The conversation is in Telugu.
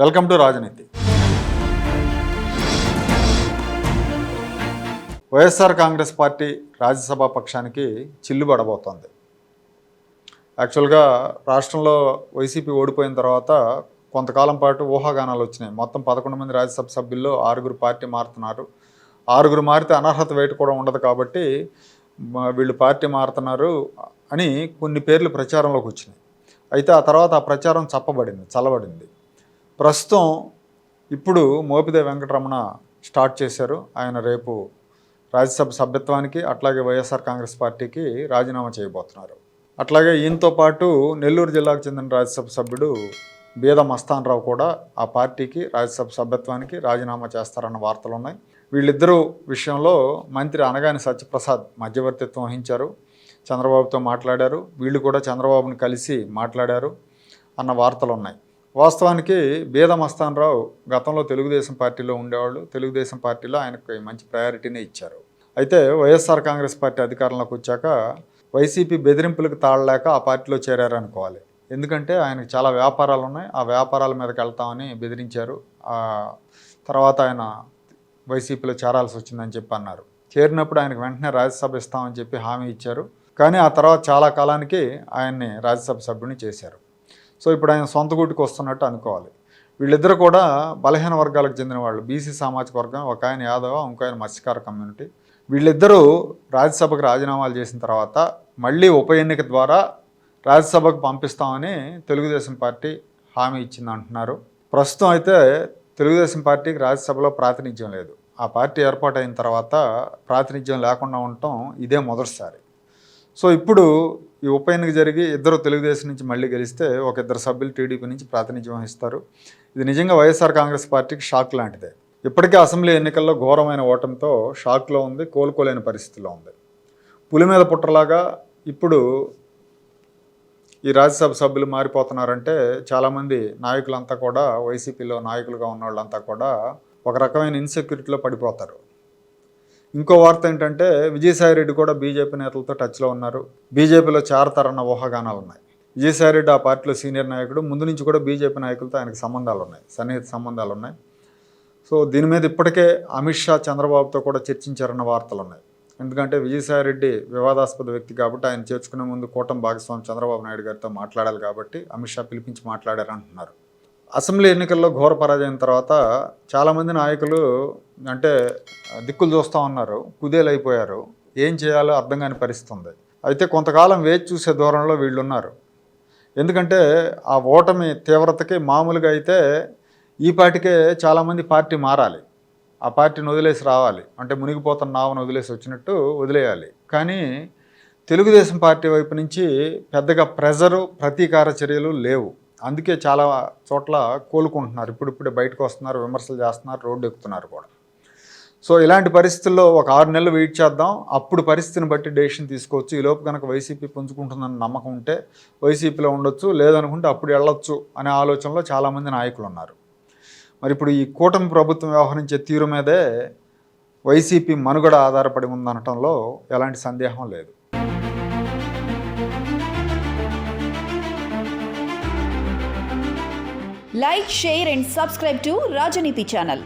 వెల్కమ్ టు రాజనీతి. వైఎస్ఆర్ కాంగ్రెస్ పార్టీ రాజ్యసభ పక్షానికి చిల్లు పడబోతోంది యాక్చువల్గా రాష్ట్రంలో వైసీపీ ఓడిపోయిన తర్వాత కొంతకాలం పాటు ఊహాగానాలు వచ్చినాయి. మొత్తం పదకొండు మంది రాజ్యసభ సభ్యుల్లో ఆరుగురు పార్టీ మారుతున్నారు. ఆరుగురు మారితే అనర్హత వేటు కూడా ఉండదు కాబట్టి వీళ్ళు పార్టీ మారుతున్నారు అని కొన్ని పేర్లు ప్రచారంలోకి వచ్చినాయి. అయితే ఆ తర్వాత ఆ ప్రచారం చప్పబడింది చల్లబడింది. ప్రస్తుతం ఇప్పుడు మోపిదే వెంకటరమణ స్టార్ట్ చేశారు. ఆయన రేపు రాజ్యసభ సభ్యత్వానికి అట్లాగే వైఎస్ఆర్ కాంగ్రెస్ పార్టీకి రాజీనామా చేయబోతున్నారు. అట్లాగే ఈయనతో పాటు నెల్లూరు జిల్లాకు చెందిన రాజ్యసభ సభ్యుడు బీద మస్తాన్ రావు కూడా ఆ పార్టీకి రాజ్యసభ సభ్యత్వానికి రాజీనామా చేస్తారన్న వార్తలు ఉన్నాయి. వీళ్ళిద్దరూ విషయంలో మంత్రి అనగాని సత్యప్రసాద్ మధ్యవర్తిత్వం వహించారు. చంద్రబాబుతో మాట్లాడారు. వీళ్ళు కూడా చంద్రబాబుని కలిసి మాట్లాడారు అన్న వార్తలు ఉన్నాయి. వాస్తవానికి బీద రావు గతంలో తెలుగుదేశం పార్టీలో ఉండేవాళ్ళు. తెలుగుదేశం పార్టీలో ఆయనకు మంచి ప్రయారిటీనే ఇచ్చారు. అయితే వైఎస్ఆర్ కాంగ్రెస్ పార్టీ అధికారంలోకి వచ్చాక వైసీపీ బెదిరింపులకు తాళలేక ఆ పార్టీలో చేరారనుకోవాలి. ఎందుకంటే ఆయనకు చాలా వ్యాపారాలు ఉన్నాయి. ఆ వ్యాపారాల మీదకి వెళ్తామని బెదిరించారు. తర్వాత ఆయన వైసీపీలో చేరాల్సి వచ్చిందని చెప్పి అన్నారు. చేరినప్పుడు ఆయనకు వెంటనే రాజ్యసభ ఇస్తామని చెప్పి హామీ ఇచ్చారు. కానీ ఆ తర్వాత చాలా కాలానికి ఆయన్ని రాజ్యసభ సభ్యుని చేశారు. సో ఇప్పుడు ఆయన సొంత గూటికి వస్తున్నట్టు అనుకోవాలి. వీళ్ళిద్దరు కూడా బలహీన వర్గాలకు చెందిన వాళ్ళు. బీసీ సామాజిక వర్గం ఒక ఆయన యాదవ ఇంకో ఆయన మత్స్యకార కమ్యూనిటీ. వీళ్ళిద్దరూ రాజ్యసభకు రాజీనామాలు చేసిన తర్వాత మళ్ళీ ఉప ఎన్నిక ద్వారా రాజ్యసభకు పంపిస్తామని తెలుగుదేశం పార్టీ హామీ ఇచ్చింది అంటున్నారు. ప్రస్తుతం అయితే తెలుగుదేశం పార్టీకి రాజ్యసభలో ప్రాతినిధ్యం లేదు. ఆ పార్టీ ఏర్పాటైన తర్వాత ప్రాతినిధ్యం లేకుండా ఉండటం ఇదే మొదటిసారి. సో ఇప్పుడు ఈ ఉప ఎన్నిక జరిగి ఇద్దరు తెలుగుదేశం నుంచి మళ్ళీ గెలిస్తే ఒక ఇద్దరు సభ్యులు టీడీపీ నుంచి ప్రాతినిధ్యం వహిస్తారు. ఇది నిజంగా వైఎస్ఆర్ కాంగ్రెస్ పార్టీకి షాక్ లాంటిదే. ఇప్పటికే అసెంబ్లీ ఎన్నికల్లో ఘోరమైన ఓటమితో షాక్లో ఉంది కోలుకోలేని పరిస్థితిలో ఉంది. పులి మీద పుట్టలాగా ఇప్పుడు ఈ రాజ్యసభ సభ్యులు మారిపోతున్నారంటే చాలామంది నాయకులంతా కూడా వైసీపీలో నాయకులుగా ఉన్న వాళ్ళంతా కూడా ఒక రకమైన ఇన్సెక్యూరిటీలో పడిపోతారు. ఇంకో వార్త ఏంటంటే విజయసాయి రెడ్డి కూడా బీజేపీ నేతలతో టచ్లో ఉన్నారు. బీజేపీలో చేరతారన్న ఊహాగానాలు ఉన్నాయి. విజయసాయి రెడ్డి ఆ పార్టీలో సీనియర్ నాయకుడు ముందు నుంచి కూడా బీజేపీ నాయకులతో ఆయనకు సంబంధాలు ఉన్నాయి సన్నిహిత సంబంధాలు ఉన్నాయి. సో దీని మీద ఇప్పటికే అమిత్ షా చంద్రబాబుతో కూడా చర్చించారన్న వార్తలు ఉన్నాయి. ఎందుకంటే విజయసాయి రెడ్డి వివాదాస్పద వ్యక్తి కాబట్టి ఆయన చేర్చుకునే ముందు కూటమి భాగస్వామి చంద్రబాబు నాయుడు గారితో మాట్లాడాలి కాబట్టి అమిత్ షా పిలిపించి మాట్లాడారంటున్నారు. అసెంబ్లీ ఎన్నికల్లో ఘోర పరాజయం తర్వాత చాలామంది నాయకులు అంటే దిక్కులు చూస్తూ ఉన్నారు కుదేలైపోయారు ఏం చేయాలో అర్థం కాని పరిస్థితి ఉంది అయితే కొంతకాలం వేచి చూసే దూరంలో వీళ్ళు ఉన్నారు ఎందుకంటే ఆ ఓటమి తీవ్రతకి మామూలుగా అయితే ఈ పాటికే చాలామంది పార్టీ మారాలి. ఆ పార్టీని వదిలేసి రావాలి. అంటే మునిగిపోతున్న నావను వదిలేసి వచ్చినట్టు వదిలేయాలి. కానీ తెలుగుదేశం పార్టీ వైపు నుంచి పెద్దగా ప్రెజరు ప్రతీకార చర్యలు లేవు. అందుకే చాలా చోట్ల కోలుకుంటున్నారు. ఇప్పుడిప్పుడే బయటకు వస్తున్నారు విమర్శలు చేస్తున్నారు రోడ్డు ఎక్కుతున్నారు కూడా. సో ఇలాంటి పరిస్థితుల్లో ఒక ఆరు నెలలు వెయిట్ చేద్దాం. అప్పుడు పరిస్థితిని బట్టి డెసిషన్ తీసుకోవచ్చు. ఈ లోపు కనుక వైసీపీ పుంజుకుంటుందన్న నమ్మకం ఉంటే వైసీపీలో ఉండొచ్చు లేదనుకుంటే అప్పుడు వెళ్ళొచ్చు అనే ఆలోచనలో చాలామంది నాయకులు ఉన్నారు. మరి ఇప్పుడు ఈ కూటమి ప్రభుత్వం వ్యవహరించే తీరు మీదే వైసీపీ మనుగడ ఆధారపడి ఉందనటంలో ఎలాంటి సందేహం లేదు. Like share and subscribe to Rajneeti channel